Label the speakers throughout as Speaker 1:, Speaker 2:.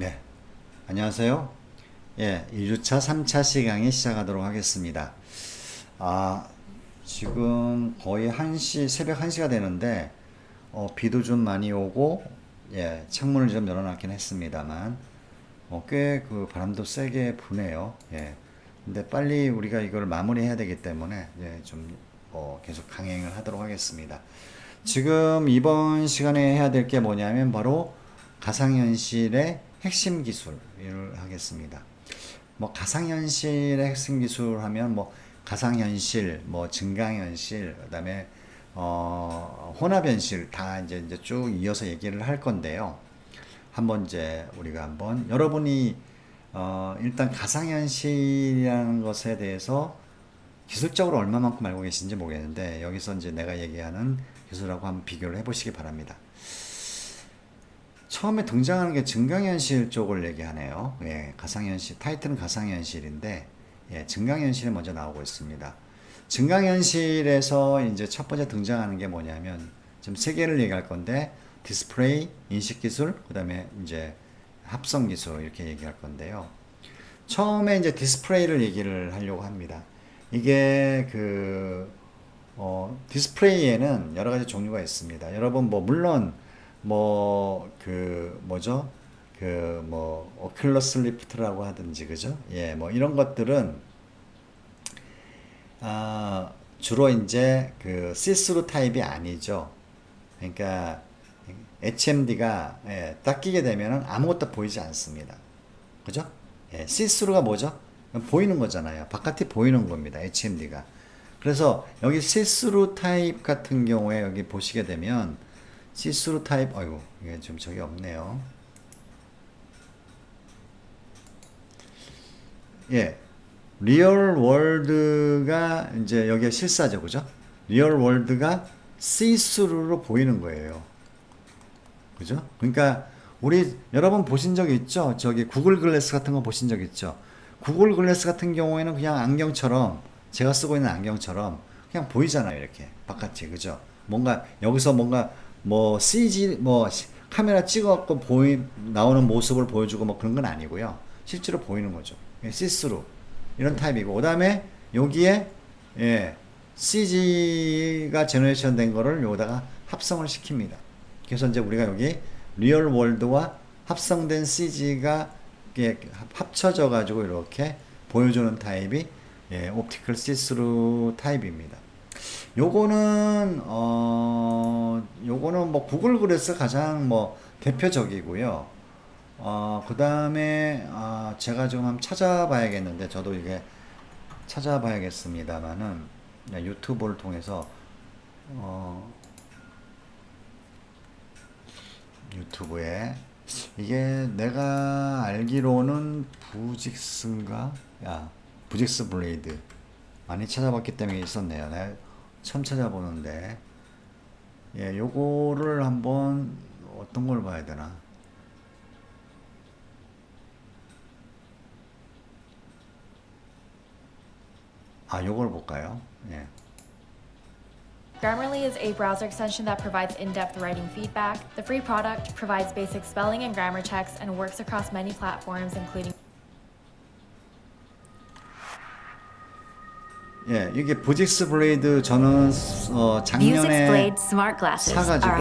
Speaker 1: 네. 안녕하세요. 예, 1주차, 3차 시강이 시작하도록 하겠습니다. 아, 지금 거의 1시, 새벽 1시가 되는데, 어, 비도 좀 많이 오고, 예, 창문을 좀 열어놨긴 했습니다만, 어, 꽤 그 바람도 세게 부네요. 예. 근데 빨리 우리가 이걸 마무리해야 되기 때문에, 예, 좀, 어, 계속 강행을 하도록 하겠습니다. 지금 이번 시간에 해야 될 게 뭐냐면 바로 가상현실의 핵심 기술을 하겠습니다. 뭐 가상현실의 핵심 기술 하면 뭐 가상현실, 뭐 증강현실, 그다음에 어 혼합현실 다 이제 이제 쭉 이어서 얘기를 할 건데요. 한번 이제 우리가 한번 여러분이 어 일단 가상현실이라는 것에 대해서 기술적으로 얼마만큼 알고 계신지 모르겠는데 여기서 이제 내가 얘기하는 기술하고 한번 비교를 해보시기 바랍니다. 처음에 등장하는 게 증강현실 쪽을 얘기하네요. 예, 가상현실 타이틀은 가상현실인데 예, 증강현실이 먼저 나오고 있습니다. 증강현실에서 이제 첫 번째 등장하는 게 뭐냐면 지금 세 개를 얘기할 건데 디스플레이, 인식 기술, 그 다음에 이제 합성 기술 이렇게 얘기할 건데요. 처음에 이제 디스플레이를 얘기를 하려고 합니다. 이게 그 어, 디스플레이에는 여러 가지 종류가 있습니다. 여러분 뭐 물론 뭐 그 뭐죠? 그 뭐 오큘러스 리프트라고 하든지 그죠? 예, 뭐 이런 것들은 아, 주로 이제 그 시스루 타입이 아니죠. 그러니까 HMD가 예, 딱 끼게 되면은 아무것도 보이지 않습니다. 그죠? 예, 시스루가 뭐죠? 보이는 거잖아요. 바깥이 보이는 겁니다. HMD가. 그래서 여기 시스루 타입 같은 경우에 여기 보시게 되면 시스루 타입, 아이고, 이게 좀 저기 없네요. 예. 리얼 월드가 이제 여기가 실사죠. 그죠? 리얼 월드가 시스루로 보이는 거예요. 그죠? 그러니까 우리 여러분 보신 적 있죠? 저기 구글 글래스 같은 거 보신 적 있죠? 구글 글래스 같은 경우에는 그냥 안경처럼 제가 쓰고 있는 안경처럼 그냥 보이잖아요. 이렇게 바깥이. 그죠? 뭔가 여기서 뭔가 뭐 CG 뭐 카메라 찍어갖고 보이 나오는 모습을 보여주고 뭐 그런 건 아니고요. 실제로 보이는 거죠. 시스루 이런 타입이고 그다음에 여기에 예 CG가 제너레이션 된 거를 여기다가 합성을 시킵니다. 그래서 이제 우리가 여기 리얼 월드와 합성된 CG가 합쳐져 가지고 이렇게 보여주는 타입이 예, 옵티컬 시스루 타입입니다. 요거는 어 요거는 뭐 구글 글래스 가장 뭐 대표적이고요. 어 그다음에 아 제가 좀 찾아봐야겠는데 저도 이게 찾아봐야겠습니다만은 유튜브를 통해서 어 유튜브에 이게 내가 알기로는 부직스인가? 야, 부직스 블레이드 많이 찾아봤기 때문에 있었네요. 처음 찾아보는데 예, 요거를 한번 어떤 걸 봐야 되나? 아, 요걸 볼까요? 예.
Speaker 2: Grammarly is a browser extension that provides in-depth writing feedback. The free product provides basic spelling and grammar checks and works across many platforms including
Speaker 1: 예, 이게 부직스 블레이드 저는 어, 작년에 사가지고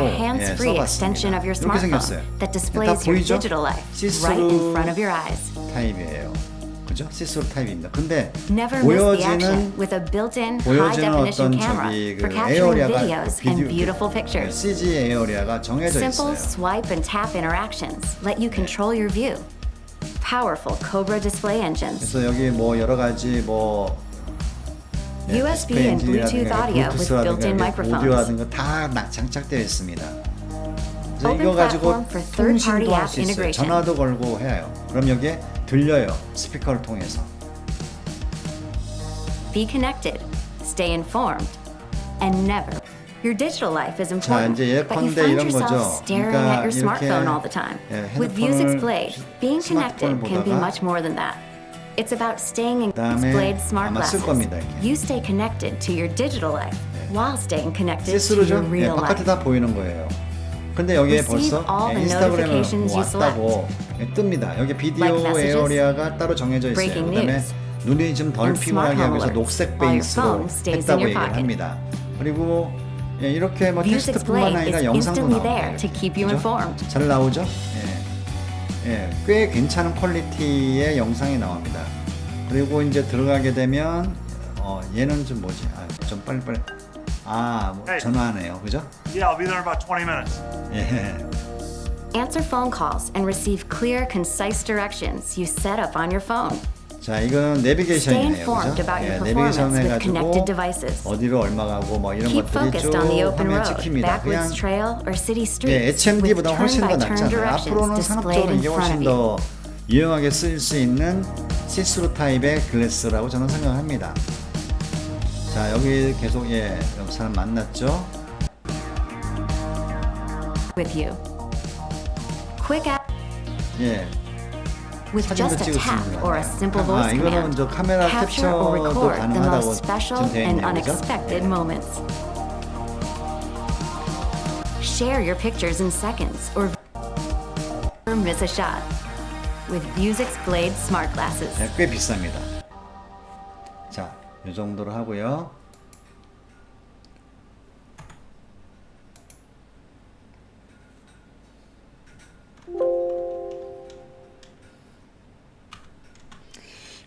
Speaker 1: 예, 써봤습니다. 이렇게 생겼어요. 다 보이죠? 시스루. 타입이에요. 그죠? 시스루 타입입니다. 근데 보여지는 보여지는 어떤 저기 그 에어리아가 비디오
Speaker 3: pictures.
Speaker 1: CG 에어리아가 정해져 있어요. 그래서 여기 뭐 여러 가지 뭐 예,
Speaker 3: USB
Speaker 1: 디스플레이
Speaker 3: and Bluetooth
Speaker 1: 엔진이라든가
Speaker 3: audio with
Speaker 1: 블루투스라든가
Speaker 3: built-in
Speaker 1: 이렇게
Speaker 3: microphones.
Speaker 1: 오디오라든가 다 나- 장착되어 있습니다. 그래서
Speaker 3: Open
Speaker 1: 이거 가지고
Speaker 3: platform for third-party
Speaker 1: 통신도 할
Speaker 3: app
Speaker 1: 수 있어요.
Speaker 3: integration.
Speaker 1: 전화도 걸고 해요. 그럼 여기에 들려요. 스피커를 통해서.
Speaker 3: Be connected, stay informed, and never. Your digital life is
Speaker 1: 자
Speaker 3: important,
Speaker 1: 이제
Speaker 3: but you
Speaker 1: 예컨대
Speaker 3: find
Speaker 1: 이런
Speaker 3: yourself
Speaker 1: 거죠.
Speaker 3: staring
Speaker 1: 그러니까
Speaker 3: at your
Speaker 1: 이렇게
Speaker 3: smartphone all the time.
Speaker 1: 예,
Speaker 3: With
Speaker 1: 핸드폰을
Speaker 3: Vuzix Blade, being connected
Speaker 1: 스마트폰을
Speaker 3: can be
Speaker 1: 보다가
Speaker 3: much more than that. It's about staying in
Speaker 1: 그다음에
Speaker 3: Blade smart
Speaker 1: 아마 쓸
Speaker 3: glasses.
Speaker 1: 겁니다, 이렇게.
Speaker 3: You stay connected to your digital life while staying connected to
Speaker 1: 시스루죠?
Speaker 3: your
Speaker 1: 예,
Speaker 3: real
Speaker 1: 바깥에
Speaker 3: life.
Speaker 1: 다 보이는 거예요. 근데 여기에
Speaker 3: Receive
Speaker 1: 벌써
Speaker 3: all
Speaker 1: 예,
Speaker 3: the
Speaker 1: 인스타그램을
Speaker 3: notifications
Speaker 1: 뭐
Speaker 3: you
Speaker 1: 왔다고 예, 뜹니다. 여기 비디오
Speaker 3: Like messages,
Speaker 1: 에어리아가 따로 정해져 있어요.
Speaker 3: breaking
Speaker 1: 그다음에
Speaker 3: news,
Speaker 1: 눈이 좀 덜
Speaker 3: and
Speaker 1: 피곤하게
Speaker 3: smart
Speaker 1: 하기 위해서
Speaker 3: home
Speaker 1: 녹색
Speaker 3: alerts, while your
Speaker 1: 베이스로
Speaker 3: phone stays in
Speaker 1: 했다고
Speaker 3: your
Speaker 1: 얘기를
Speaker 3: pocket.
Speaker 1: 합니다. 그리고 예, 이렇게 뭐
Speaker 3: Views
Speaker 1: 텍스트뿐만 아니라
Speaker 3: is
Speaker 1: 영상도
Speaker 3: instantly
Speaker 1: 나와요.
Speaker 3: there to keep you informed.
Speaker 1: 잘 나오죠? 예. 예, 꽤 괜찮은 퀄리티의 영상이 나옵니다. 그리고 이제 들어가게 되면 어, 얘는 좀 뭐지? 아, 좀 빨리빨리. 아, 뭐
Speaker 4: Hey.
Speaker 1: 전화하네요. 그죠?
Speaker 4: Yeah, I'll be there in about 20 minutes.
Speaker 1: 예.
Speaker 3: Answer phone calls and receive clear, concise directions you set up on your phone.
Speaker 1: 자, 이거는 내비게이션이네요. 그죠? 예, 내비게이션 해가지고. 어디로 얼마 가고 뭐 이런 것들이 쭉 화면 찍힙니다. 그냥 예, HMD보다 훨씬 더 낫잖아요. 앞으로는 산업적으로 이게 훨씬. 더 유용하게 쓰일 수 있는 시스루 타입의 글래스라고 저는 생각합니다. 자, 여기 계속 예, 여기 사람 만났죠? 예.
Speaker 3: With
Speaker 1: 사진도
Speaker 3: just a
Speaker 1: 찍을 수
Speaker 3: tap
Speaker 1: 있는
Speaker 3: or a
Speaker 1: 거예요.
Speaker 3: simple
Speaker 1: 아,
Speaker 3: voice
Speaker 1: 이거는
Speaker 3: command.
Speaker 1: 저 카메라
Speaker 3: Capture or
Speaker 1: 캡처도
Speaker 3: record the
Speaker 1: 가능하다고
Speaker 3: most special
Speaker 1: 지금 돼
Speaker 3: and
Speaker 1: 있네요. 그죠?
Speaker 3: unexpected
Speaker 1: 예.
Speaker 3: moments. Share your pictures in seconds or miss a shot with Vuzix Blade smart glasses.
Speaker 1: 네, 꽤 비쌉니다. 자, 이 정도로 하고요.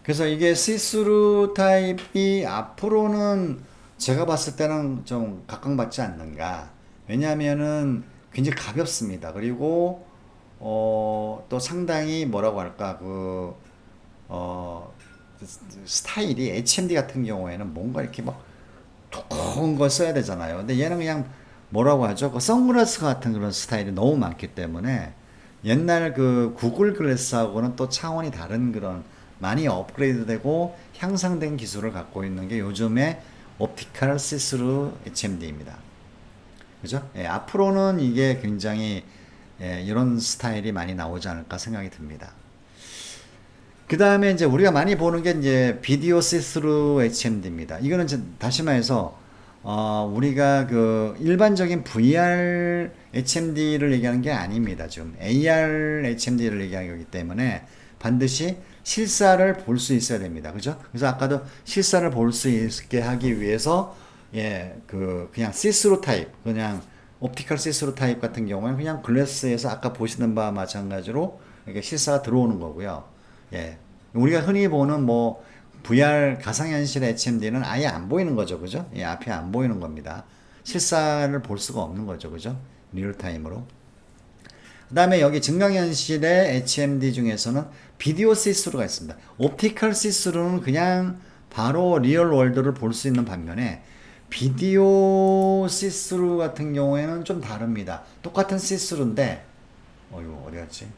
Speaker 1: 그래서 이게 시스루 타입이 앞으로는 제가 봤을 때는 좀 각광받지 않는가. 왜냐하면은 굉장히 가볍습니다. 그리고 어, 또 상당히 뭐라고 할까 그 어, 스타일이 HMD 같은 경우에는 뭔가 이렇게 막 두꺼운 걸 써야 되잖아요. 근데 얘는 그냥 뭐라고 하죠? 그 선글라스 같은 그런 스타일이 너무 많기 때문에 옛날 그 구글 글래스하고는 또 차원이 다른 그런 많이 업그레이드되고 향상된 기술을 갖고 있는 게 요즘의 옵티컬 시스루 HMD입니다. 그죠? 예, 앞으로는 이게 굉장히 예, 이런 스타일이 많이 나오지 않을까 생각이 듭니다. 그 다음에 이제 우리가 많이 보는 게 이제 비디오 시스루 HMD입니다. 이거는 이제 다시 말해서 어, 우리가 그 일반적인 VR HMD를 얘기하는 게 아닙니다. 지금 AR HMD를 얘기하는 거기 때문에 반드시 실사를 볼 수 있어야 됩니다. 그죠? 그래서 아까도 실사를 볼 수 있게 하기 위해서 예, 그 그냥 시스루 타입, 그냥 옵티컬 시스루 타입 같은 경우는 그냥 글래스에서 아까 보시는 바와 마찬가지로 이렇게 실사가 들어오는 거고요. 예. 우리가 흔히 보는 뭐 VR 가상현실 HMD는 아예 안 보이는 거죠. 그죠? 예, 앞이 안 보이는 겁니다. 실사를 볼 수가 없는 거죠. 그죠? 리얼타임으로. 그 다음에 여기 증강현실의 HMD 중에서는 비디오 시스루가 있습니다. 옵티컬 시스루는 그냥 바로 리얼 월드를 볼 수 있는 반면에 비디오 시스루 같은 경우에는 좀 다릅니다. 똑같은 시스루인데, 어, 이거 어디 갔지?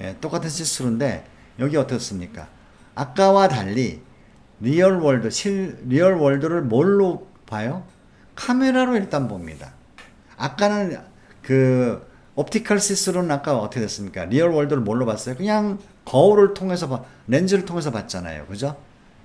Speaker 1: 예, 똑같은 시스루인데, 여기 어떻습니까? 아까와 달리, 리얼 월드, 실, 리얼 월드를 뭘로 봐요? 카메라로 일단 봅니다. 아까는 그, 옵티컬 시스루는 아까 어떻게 됐습니까? 리얼 월드를 뭘로 봤어요? 그냥 거울을 통해서, 봐, 렌즈를 통해서 봤잖아요. 그죠?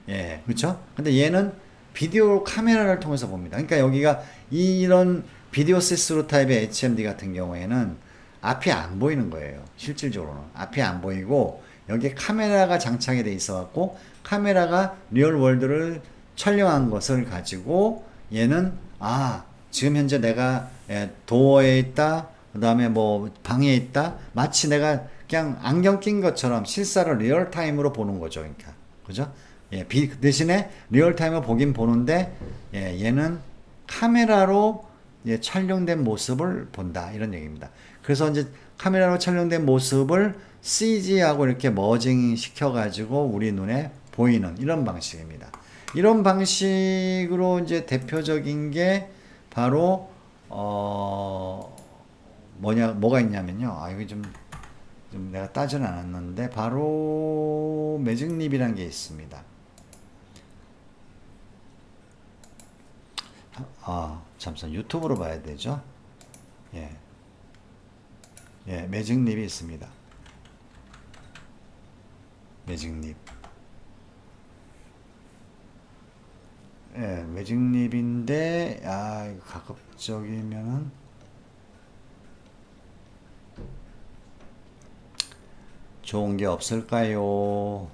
Speaker 1: 예, 그렇죠? 근데 얘는 비디오 카메라를 통해서 봅니다. 그러니까 여기가 이런 비디오 시스루 타입의 HMD 같은 경우에는 앞이 안 보이는 거예요. 실질적으로는 앞이 안 보이고 여기에 카메라가 장착이 돼 있어 갖고 카메라가 리얼 월드를 촬영한 것을 가지고 얘는 아 지금 현재 내가 예, 도어에 있다 그 다음에 뭐 방에 있다 마치 내가 그냥 안경 낀 것처럼 실사를 리얼 타임으로 보는 거죠 그러니까 그죠 예, 비, 대신에 리얼타임을 보긴 보는데 예, 얘는 카메라로 예, 촬영된 모습을 본다 이런 얘기입니다. 그래서 이제 카메라로 촬영된 모습을 CG하고 이렇게 머징 시켜가지고 우리 눈에 보이는 이런 방식입니다. 이런 방식으로 이제 대표적인 게 바로 어 뭐냐 뭐가 있냐면요. 아 이거 좀, 좀 내가 따지는 않았는데 바로 매직립이라는 게 있습니다. 아, 잠시만 유튜브로 봐야 되죠. 예. 예, 매직립이 있습니다. 매직립. 예, 매직립인데 아, 가급적이면은 좋은 게 없을까요?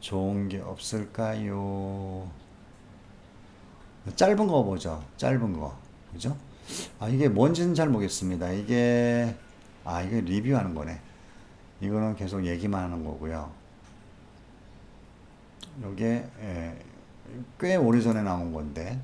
Speaker 1: 좋은 게 없을까요? 짧은 거 보죠. 짧은 거. 그죠? 아, 이게 뭔지는 잘 모르겠습니다. 이게, 아, 이게 리뷰하는 거네. 이거는 계속 얘기만 하는 거고요. 요게, 예, 꽤 오래전에 나온 건데.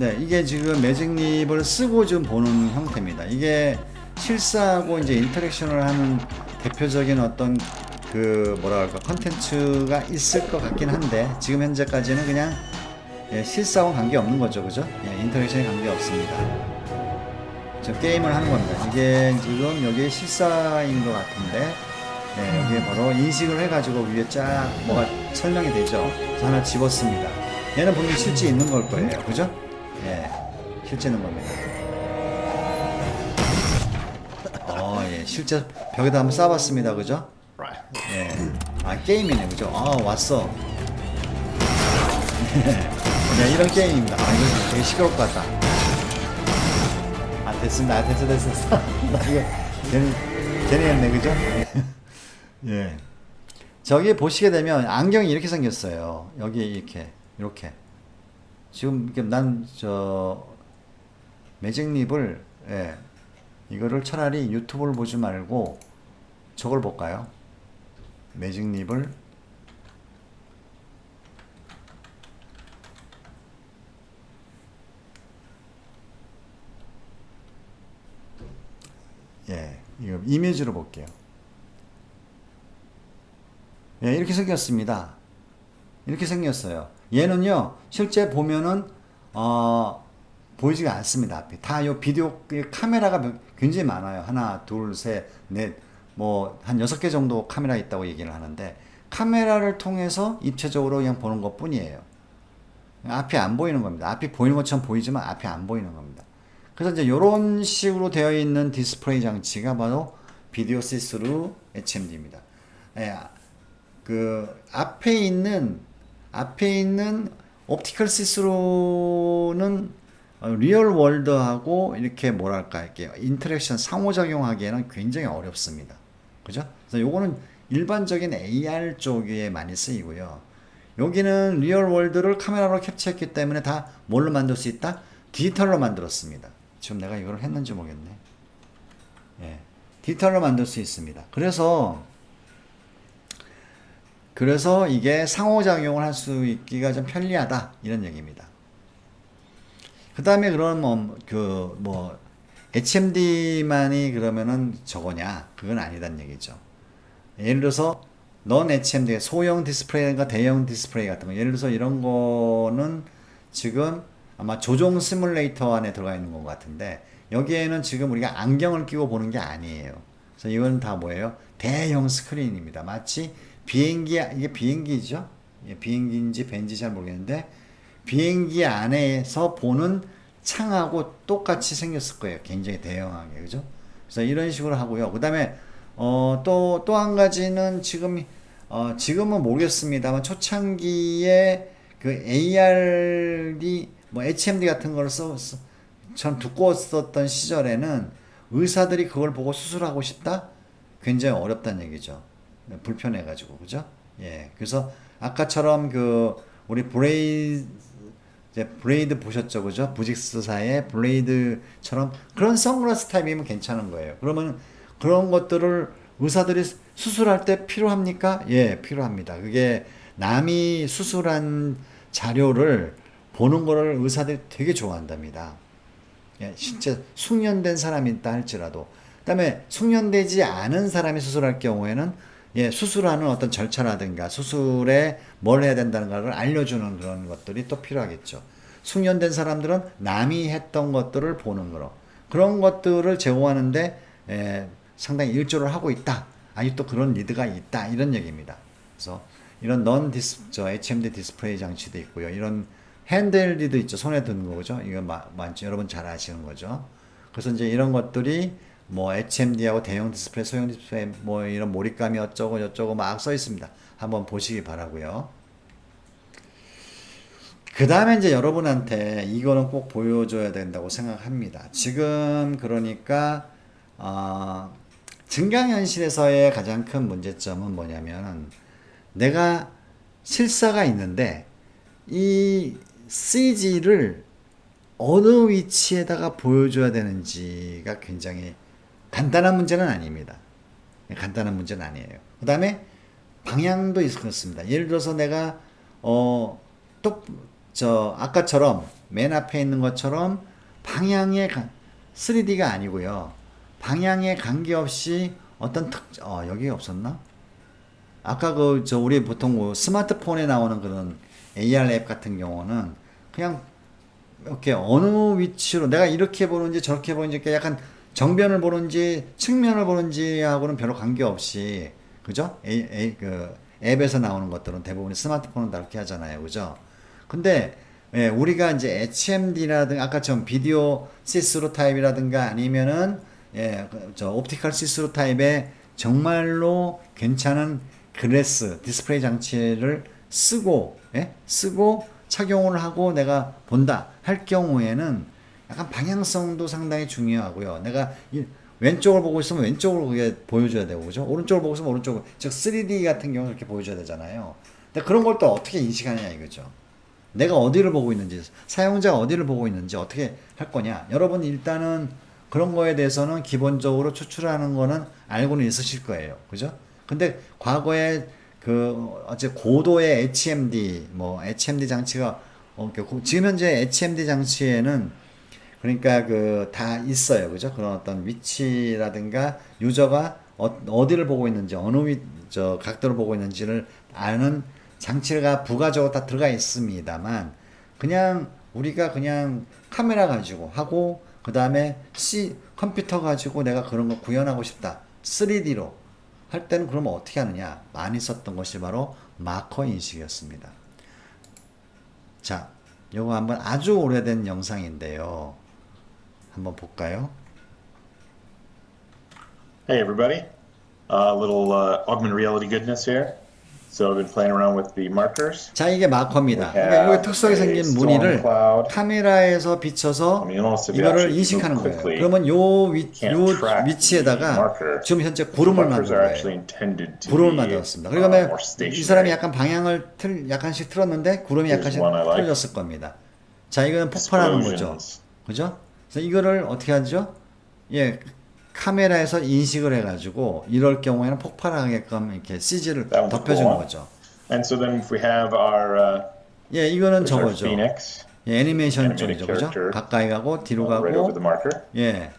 Speaker 1: 네, 이게 지금 매직립을 쓰고 좀 보는 형태입니다. 이게 실사하고 이제 인터랙션을 하는 대표적인 어떤 그 뭐랄까 컨텐츠가 있을 것 같긴 한데 지금 현재까지는 그냥 예, 실사와 관계 없는 거죠, 그죠? 예, 인터랙션이 관계 없습니다. 저 게임을 하는 겁니다. 이게 지금 여기 실사인 것 같은데 네, 여기에 바로 인식을 해가지고 위에 쫙 뭐가 설명이 되죠. 하나 집었습니다. 얘는 분명히 실제 있는 걸 거예요, 그죠? 예, 실제 있는 겁니다. 어, 예, 실제 벽에다 한번 쏴봤습니다, 그죠? 예, 아 게임이네, 그죠? 아 왔어. 네, 이런 게임입니다. 아 이거 되게 것 같다. 아 됐습니다. 아, 됐어 됐어 됐어. 나 이거 괜히 괜히 했네 그죠? 예. 저기 보시게 되면 안경이 이렇게 생겼어요. 여기 이렇게 이렇게. 지금 난 저 매직립을 예. 이거를 차라리 유튜브를 보지 말고 저걸 볼까요? 매직립을 예, 이거 이미지로 볼게요. 예, 이렇게 생겼습니다. 이렇게 생겼어요. 얘는요, 실제 보면은, 어, 보이지가 않습니다. 앞에. 다요 비디오 그 카메라가 굉장히 많아요. 하나, 둘, 셋, 넷, 뭐, 한 여섯 개 정도 카메라 있다고 얘기를 하는데, 카메라를 통해서 입체적으로 그냥 보는 것 뿐이에요. 앞이 안 보이는 겁니다. 앞이 보이는 것처럼 보이지만 앞이 안 보이는 겁니다. 그래서 이제 이런 식으로 되어 있는 디스플레이 장치가 바로 비디오 시스루 HMD입니다. 예, 그 앞에 있는 앞에 있는 옵티컬 시스루는 어, 리얼 월드하고 이렇게 뭐랄까 이렇게 인터랙션 상호작용하기에는 굉장히 어렵습니다. 그죠? 그래서 요거는 일반적인 AR 쪽에 많이 쓰이고요. 여기는 리얼 월드를 카메라로 캡처했기 때문에 다 뭘로 만들 수 있다? 디지털로 만들었습니다. 지금 내가 이걸 했는지 모르겠네. 예. 디지털로 만들 수 있습니다. 그래서 그래서 이게 상호작용을 할 수 있기가 좀 편리하다 이런 얘기입니다. 그 다음에 그런 뭐, 그, 뭐, HMD만이 그러면은 저거냐? 그건 아니란 얘기죠. 예를 들어서, 넌 HMD, 소형 디스플레이가 대형 디스플레이 같은 거. 예를 들어서 이런 거는 지금 아마 조종 시뮬레이터 안에 들어가 있는 것 같은데, 여기에는 지금 우리가 안경을 끼고 보는 게 아니에요. 그래서 이건 다 뭐예요? 대형 스크린입니다. 마치 비행기, 이게 비행기죠? 예, 비행기인지 벤지 잘 모르겠는데, 비행기 안에서 보는 창하고 똑같이 생겼을 거예요. 굉장히 대형하게. 그죠? 그래서 이런 식으로 하고요. 그 다음에, 어, 또, 또 한 가지는 지금, 어, 지금은 모르겠습니다만 초창기에 그 AR이 뭐 HMD 같은 걸 써, 써, 참 두꺼웠었던 시절에는 의사들이 그걸 보고 수술하고 싶다? 굉장히 어렵다는 얘기죠. 불편해가지고. 그죠? 예. 그래서 아까처럼 그, 우리 브레이, 이제 브레이드 보셨죠, 그죠? 부직스사의 블레이드처럼 그런 선글라스 타입이면 괜찮은 거예요. 그러면 그런 것들을 의사들이 수술할 때 필요합니까? 예, 필요합니다. 그게 남이 수술한 자료를 보는 거를 의사들이 되게 좋아한답니다. 예, 진짜 숙련된 사람이 있다 할지라도. 그 다음에 숙련되지 않은 사람이 수술할 경우에는 예, 수술하는 어떤 절차라든가 수술에 뭘 해야 된다는 걸 알려주는 그런 것들이 또 필요하겠죠. 숙련된 사람들은 남이 했던 것들을 보는 거로. 그런 것들을 제공하는데 예, 상당히 일조를 하고 있다. 아니 또 그런 리드가 있다. 이런 얘기입니다. 그래서 이런 넌 디스, 저 HMD 디스플레이 장치도 있고요. 이런 핸들리도 있죠. 손에 드는 거죠. 이거 마, 많죠. 여러분 잘 아시는 거죠. 그래서 이제 이런 것들이 뭐 HMD하고 대형 디스플레이, 소형 디스플레이 뭐 이런 몰입감이 어쩌고 저쩌고 막 써 있습니다. 한번 보시기 바라고요. 그 다음에 이제 여러분한테 이거는 꼭 보여줘야 된다고 생각합니다. 지금 그러니까 어, 증강현실에서의 가장 큰 문제점은 뭐냐면 내가 실사가 있는데 이 CG를 어느 위치에다가 보여줘야 되는지가 굉장히 간단한 문제는 아닙니다. 간단한 문제는 아니에요. 그 다음에 방향도 있었습니다. 예를 들어서 내가 어, 또, 저, 아까처럼 맨 앞에 있는 것처럼 방향에, 가- 3D가 아니고요. 방향에 관계없이 어떤 특, 어, 여기 없었나? 아까 그, 저, 우리 보통 뭐 스마트폰에 나오는 그런 AR 앱 같은 경우는 그냥 이렇게 어느 위치로 내가 이렇게 보는지 저렇게 보는지 약간 정면을 보는지 측면을 보는지 하고는 별로 관계없이 그죠? A, A, 그 앱에서 나오는 것들은 대부분 스마트폰은 다 그렇게 하잖아요. 그죠? 근데 예, 우리가 이제 HMD라든가 아까처럼 비디오 시스루 타입이라든가 아니면은 예, 그, 저 옵티컬 시스루 타입의 정말로 괜찮은 글래스 디스플레이 장치를 쓰고 예? 쓰고 착용을 하고 내가 본다 할 경우에는 약간 방향성도 상당히 중요하고요. 내가 이 왼쪽을 보고 있으면 왼쪽으로 그게 보여줘야 되고 그죠? 오른쪽을 보고 있으면 오른쪽으로 즉 3D 같은 경우는 이렇게 보여줘야 되잖아요. 근데 그런 걸 또 어떻게 인식하냐 이거죠. 내가 어디를 보고 있는지 사용자가 어디를 보고 있는지 어떻게 할 거냐. 여러분 일단은 그런 거에 대해서는 기본적으로 추출하는 거는 알고는 있으실 거예요. 그죠? 근데 과거에 그 어째 고도의 HMD 뭐 HMD 장치가 어, 그 고- 지금 현재 HMD 장치에는 그러니까 그 다 있어요. 그죠? 그런 어떤 위치라든가 유저가 어, 디를 보고 있는지 어느 위, 저 각도를 보고 있는지를 아는 장치가 부가적으로 다 들어가 있습니다만 그냥 우리가 그냥 카메라 가지고 하고 그 다음에 C 컴퓨터 가지고 내가 그런 거 구현하고 싶다 3D로 할 때는 그러면 어떻게 하느냐 많이 썼던 것이 바로 마커 인식이었습니다. 자, 요거 한번 아주 오래된 영상인데요. 한번 볼까요?
Speaker 5: Hey everybody, a little uh, augmented reality goodness here. So I've been playing around with the markers.
Speaker 1: 자, 이게 마커입니다. 그러니까 특수하게
Speaker 5: a
Speaker 1: 생긴 무늬를. 카메라에서 비춰서 이거를 인식하는 거예요. 그러면 요, 위, 요 위치에다가. 지금 현재 구름을 만든 거예요. 구름을 만들었습니다.
Speaker 5: uh,
Speaker 1: 그러면 이 사람이. 약간 방향을 틀, 약간씩 틀었는데 구름이 약간씩. 틀어졌을 겁니다. 자, 이거는 폭발하는 거죠. 그죠? 그래서 이거를 어떻게 하죠? 예, 카메라에서 인식을 해가지고 이럴 경우에는 폭발하게끔 이렇게 CG를 덮여주는
Speaker 5: cool.
Speaker 1: 거죠.
Speaker 5: And so then if we have our, uh,
Speaker 1: 예, 이거는 저거죠.
Speaker 5: Phoenix
Speaker 1: 예, 애니메이션 쪽이죠, 그죠? 가까이 가고 뒤로
Speaker 5: uh, right over the
Speaker 1: 가고,
Speaker 5: marker.
Speaker 1: 예,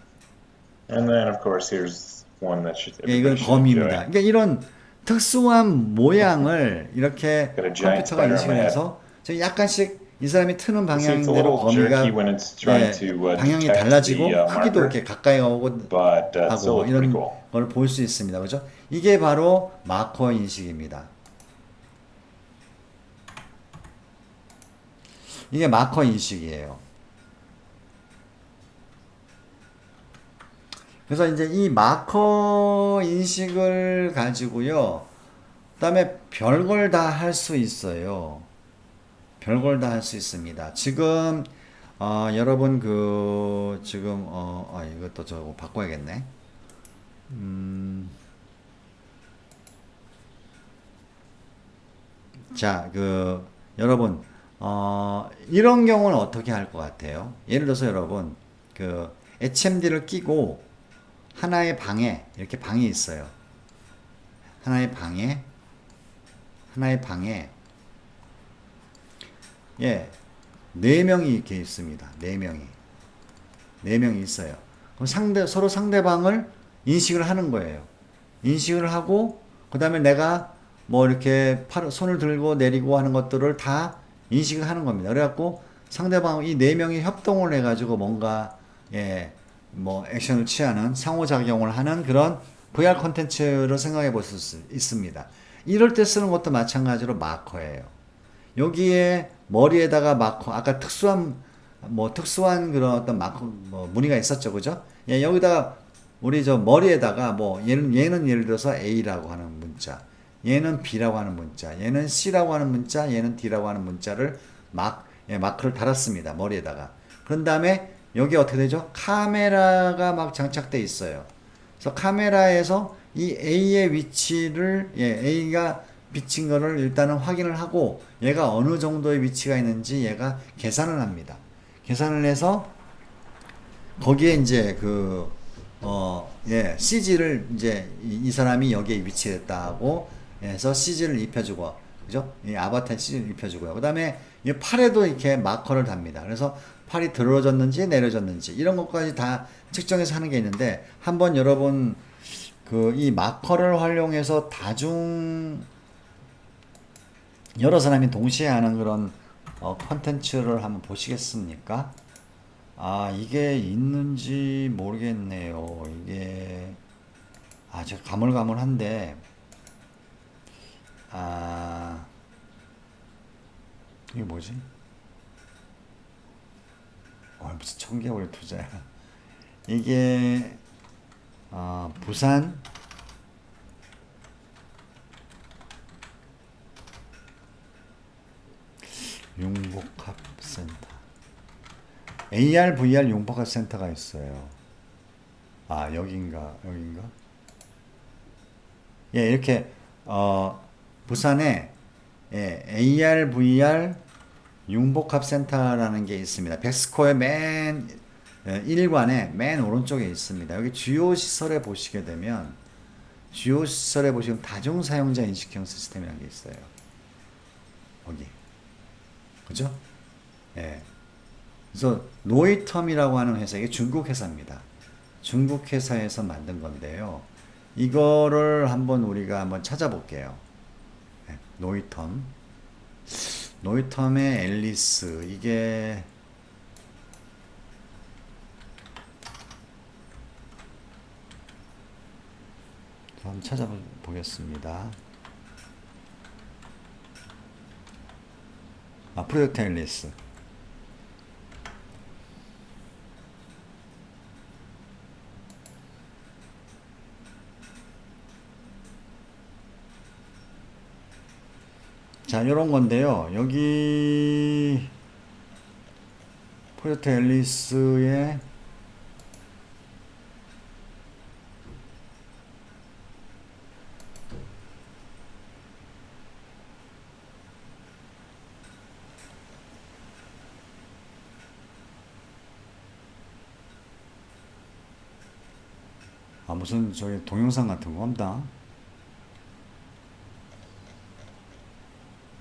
Speaker 5: And then of course here's one that should,
Speaker 1: 예, 이건. 검입니다. 그러니까 이런 특수한 모양을 이렇게 컴퓨터가
Speaker 5: spider on
Speaker 1: 인식을
Speaker 5: my
Speaker 1: 해서 저 약간씩 이 사람이 트는 방향대로 예,
Speaker 5: to uh,
Speaker 1: 방향이 달라지고
Speaker 5: uh,
Speaker 1: 크기도 이렇게 가까이 오고
Speaker 5: uh,
Speaker 1: 하고 이런. 걸 볼 수 있습니다. 그죠? 이게 바로 마커 인식입니다. 이게 마커 인식이에요. 그래서 이제 이 마커 인식을 가지고요. 그 다음에 별걸 다 할 수 있어요. 별걸 다 할 수 있습니다. 지금 어, 여러분 그 지금 어, 아 이것도 저거 바꿔야겠네. 음. 자, 그 여러분 어, 이런 경우는 어떻게 할 것 같아요? 예를 들어서 여러분 그 HMD를 끼고 하나의 방에 이렇게 방이 있어요. 하나의 방에 하나의 방에 예, 네 명이 이렇게 있습니다. 네 명이. 네 명이 있어요. 그럼 상대, 서로 상대방을 인식을 하는 거예요. 인식을 하고, 그 다음에 내가 뭐 이렇게 팔, 손을 들고 내리고 하는 것들을 다 인식을 하는 겁니다. 그래갖고 상대방, 이 네 명이 협동을 해가지고 뭔가, 예, 뭐 액션을 취하는 상호작용을 하는 그런 VR 콘텐츠를 생각해 볼 수 있습니다. 이럴 때 쓰는 것도 마찬가지로 마커예요. 여기에 머리에다가 마커 아까 특수한 뭐 특수한 그런 어떤 마커 뭐 무늬가 있었죠 그죠 예 여기다가 우리 저 머리에다가 뭐 얘는 얘는 예를 들어서 A라고 하는 문자 얘는 B라고 하는 문자 얘는 C라고 하는 문자 얘는 D라고 하는 문자를 막 예, 마크를 달았습니다. 머리에다가. 그런 다음에 여기 어떻게 되죠? 카메라가 막 장착돼 있어요. 그래서 카메라에서 이 A의 위치를 예, A가 비친 거를 일단은 확인을 하고 얘가 어느 정도의 위치가 있는지 얘가 계산을 합니다. 계산을 해서 거기에 이제 그, 어, 예, CG를 이제 이, 이 사람이 여기에 위치했다 하고 해서 CG를 입혀주고, 그죠? 이 아바타에 CG를 입혀주고요. 그 다음에 이 팔에도 이렇게 마커를 답니다. 그래서 팔이 들어졌는지 내려졌는지 이런 것까지 다 측정해서 하는 게 있는데 한번 여러분 그 이 마커를 활용해서 다중 여러 사람이 동시에 하는 그런 어, 컨텐츠를 한번 보시겠습니까? 아, 이게 있는지 모르겠네요. 이게, 아, 제가 가물가물한데, 아, 이게 뭐지? 어, 무슨 청개월 투자야. 이게, 아, 부산, 융복합센터. AR, VR 융복합센터가 있어요. 아, 여긴가, 여긴가? 예, 이렇게, 어, 부산에, 예, AR, VR 융복합센터라는 게 있습니다. 백스코의 맨, 예, 1관에 맨 오른쪽에 있습니다. 여기 주요 시설에 보시게 되면, 주요 시설에 보시면 다중 사용자 인식형 시스템이라는 게 있어요. 여기. 그죠? 예. 그래서 노이텀이라고 하는 회사, 이게 중국 회사입니다. 중국 회사에서 만든 건데요. 이거를 한번 우리가 한번 찾아볼게요. 예, 노이텀. 노이텀의 앨리스, 이게 한번 찾아보겠습니다. 아, 프로젝트 앨리스. 자, 요런 건데요. 여기 프로젝트 앨리스의 아, 무슨 저기 동영상 같은 거 없다.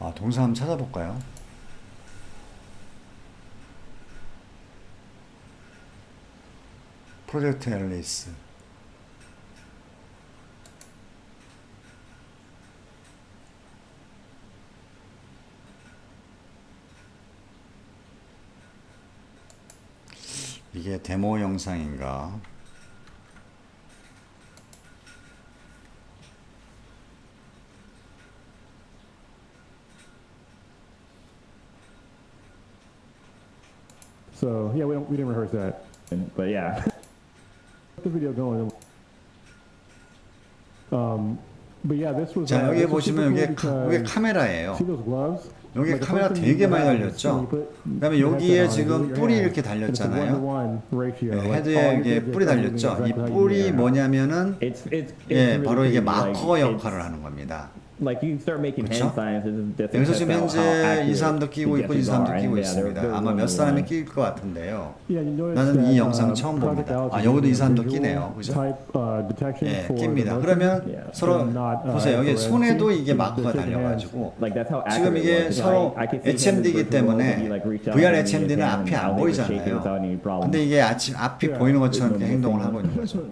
Speaker 1: 아, 동영상 한번 찾아볼까요? 프로젝트 앨리스. 이게 데모 영상인가?
Speaker 6: So yeah, we don't we didn't rehearse that.
Speaker 7: And- But yeah,
Speaker 6: Get the video going. Um, but yeah, this was.
Speaker 1: 자,
Speaker 6: uh,
Speaker 1: 여기
Speaker 6: this was
Speaker 1: 보시면 여기 카, 여기
Speaker 6: because
Speaker 1: 카메라예요.
Speaker 6: See those gloves?
Speaker 1: 여기
Speaker 6: Like
Speaker 1: 카메라 되게 많이 달렸죠?
Speaker 6: you put
Speaker 1: 그다음에 여기에
Speaker 6: on,
Speaker 1: 지금 뿔이 이렇게.
Speaker 6: It's a
Speaker 1: 달렸잖아요.
Speaker 6: one-to-one ratio.
Speaker 1: 네,
Speaker 6: Like,
Speaker 1: 헤드에 이게 뿔이 달렸죠. 이
Speaker 6: exactly how you
Speaker 1: 뿔이
Speaker 6: do it.
Speaker 1: 뭐냐면은
Speaker 7: it's it's, it's
Speaker 1: 예,
Speaker 7: really
Speaker 1: 바로 이게.
Speaker 7: Like,
Speaker 1: 마커 역할을 하는 겁니다.
Speaker 7: Like you start making
Speaker 1: 그쵸?
Speaker 7: hand signs, it's just
Speaker 1: 여기서 지금 현재 이 사람도 끼고
Speaker 7: the
Speaker 1: 있고 이
Speaker 7: guesses
Speaker 1: 사람도
Speaker 7: are.
Speaker 1: 끼고
Speaker 7: yeah, they're-
Speaker 1: 있습니다.
Speaker 7: they're
Speaker 1: 아마 몇. 사람이 낄것 같은데요.
Speaker 6: Yeah,
Speaker 1: 나는 이
Speaker 6: that,
Speaker 1: 영상
Speaker 6: uh,
Speaker 1: 처음 봅니다. 아, 여기도 이 사람도 끼네요. 그죠?
Speaker 6: uh,
Speaker 1: 예, 낍니다.
Speaker 6: motion.
Speaker 1: 그러면
Speaker 7: Yeah.
Speaker 1: 서로
Speaker 6: not, uh,
Speaker 1: 보세요. 여기
Speaker 6: infrared.
Speaker 1: 손에도 이게
Speaker 6: hands.
Speaker 1: 달려가지고
Speaker 7: Like that's how
Speaker 1: 지금
Speaker 7: accurate
Speaker 1: 이게
Speaker 7: it was.
Speaker 1: 서로
Speaker 7: I, I could see him in
Speaker 1: HMD이기
Speaker 7: this virtual world,
Speaker 1: 때문에
Speaker 7: he, like, reached out
Speaker 1: VR
Speaker 7: and
Speaker 1: HMD는 앞이 안
Speaker 7: how they would shake it
Speaker 1: 보이잖아요.
Speaker 7: without any problem.
Speaker 1: 근데 이게 아침 앞이. 보이는 것처럼 이렇게 행동을. 하고 있는 거죠.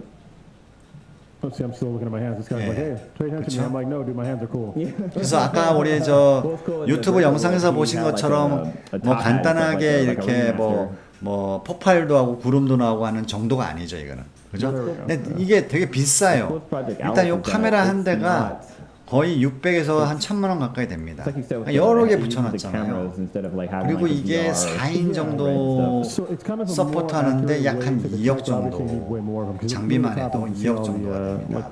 Speaker 6: Let's see, I'm still looking at my hands. This guy's like, hey, pay attention to me. I'm like, no, dude, my hands are cool.
Speaker 1: 그래서 아까 우리 저 유튜브. 영상에서 보신 것처럼 뭐 간단하게 이렇게 뭐. 뭐 폭발도 하고 구름도 나오고 하는 정도가 아니죠 이거는 그죠? 근데 이게 되게 비싸요. 일단 이 카메라 한 대가 거의 600에서 한 1000만 원 가까이 됩니다. 그러니까 여러 개 붙여놨잖아요. 그리고 이게
Speaker 7: VR
Speaker 1: 4인
Speaker 7: right
Speaker 1: 정도 서포트 하는데
Speaker 6: accurate
Speaker 1: 약한
Speaker 6: to the
Speaker 1: 2억
Speaker 6: text. Obviously, you need way more of them, 'cause if
Speaker 1: 장비만 해도
Speaker 6: up and
Speaker 1: 2억
Speaker 6: see all the,
Speaker 1: 정도가
Speaker 6: uh,
Speaker 1: 됩니다.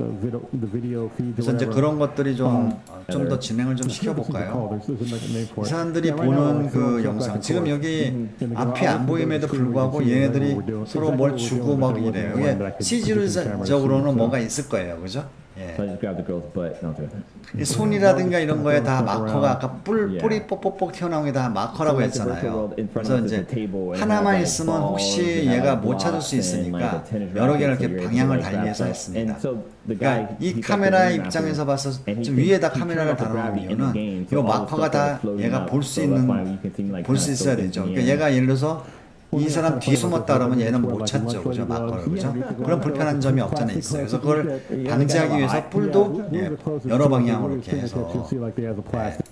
Speaker 1: 그래서 이제. 그런 것들이
Speaker 6: 어.
Speaker 1: 좀좀 더 진행을 좀 시켜볼까요? 이. 사람들이 보는 그 영상 지금. 여기 앞이 안 보임에도 불구하고 얘네들이. 서로 뭘 주고 막 이래요. 이게
Speaker 6: so-
Speaker 1: 뭐가 있을 거예요, 그죠? 예.
Speaker 7: So I just grabbed the girl's butt. No, I'm joking.
Speaker 1: 이 손이라든가 이런 거에 다 마커가 아까 뿔. 뿌리 뽁뽁뽁 튀어나온 게 다 마커라고 했잖아요. 그래서 이제 하나만 있으면 혹시 얘가 못 찾을 수 있으니까 여러 개를 이렇게 방향을 달리해서. 했습니다. 그러니까 이
Speaker 7: he's got the
Speaker 1: 카메라
Speaker 7: green
Speaker 1: 입장에서 봐서 좀 위에다 카메라를 달아놓은 이유는 이 마커가 다 얘가 볼 수 있는 볼 수 있어야 되죠. 그러니까. 얘가 예를 들어서 이 사람 뒤 숨었다 그러면 얘는 못 찾죠, 그죠? 마커를 그죠? 그런 불편한 점이 없잖아 있어요. 그래서 그걸 방지하기 위해서 뿔도 예, 여러 방향으로 이렇게 해서
Speaker 6: 네.
Speaker 7: Is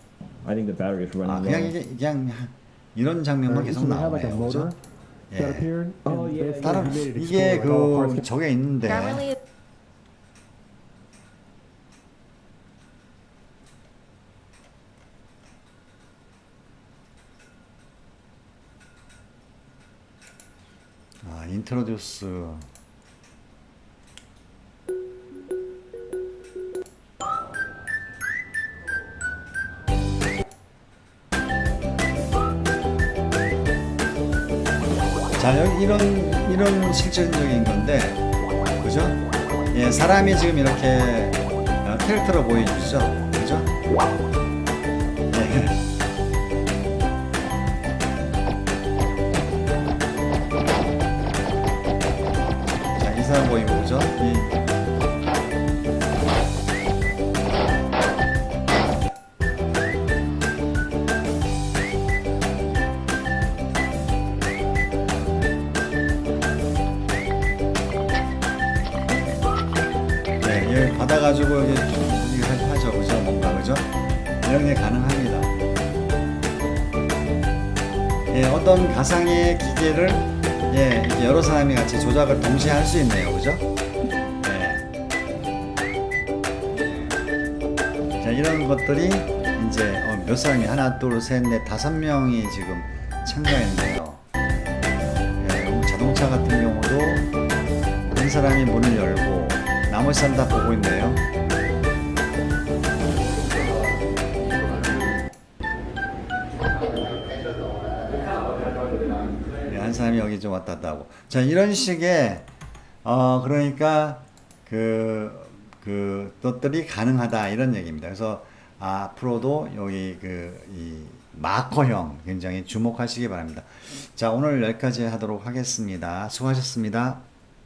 Speaker 1: 아 그냥. 이게 그냥 이런 장면만 계속 나오네요, 그죠? 예.
Speaker 7: Oh,
Speaker 1: 다른 이게 그 저게 있는데 아 인트로듀스 자 여기 이런 이런 실질적인 건데 그죠? 예 사람이 지금 이렇게 어, 캐릭터로 보여주죠, 그죠? 예. 예, 어떤 가상의 기계를 예, 여러 사람이 같이 조작을 동시에 할 수 있네요, 그죠? 예. 자, 이런 것들이 이제 어, 몇 사람이 하나, 둘, 셋, 넷, 다섯 명이 지금 참가했네요. 예, 음, 자동차 같은 경우도 한 사람이 문을 열고 나머지 사람 다 보고 있네요. 사람이 여기 좀 왔다 갔다 하고. 자, 이런 식의, 어, 그러니까, 그, 그, 것들이 가능하다, 이런 얘기입니다. 그래서, 아, 앞으로도 여기 그, 이, 마커형 굉장히 주목하시기 바랍니다. 자, 오늘 여기까지 하도록 하겠습니다. 수고하셨습니다.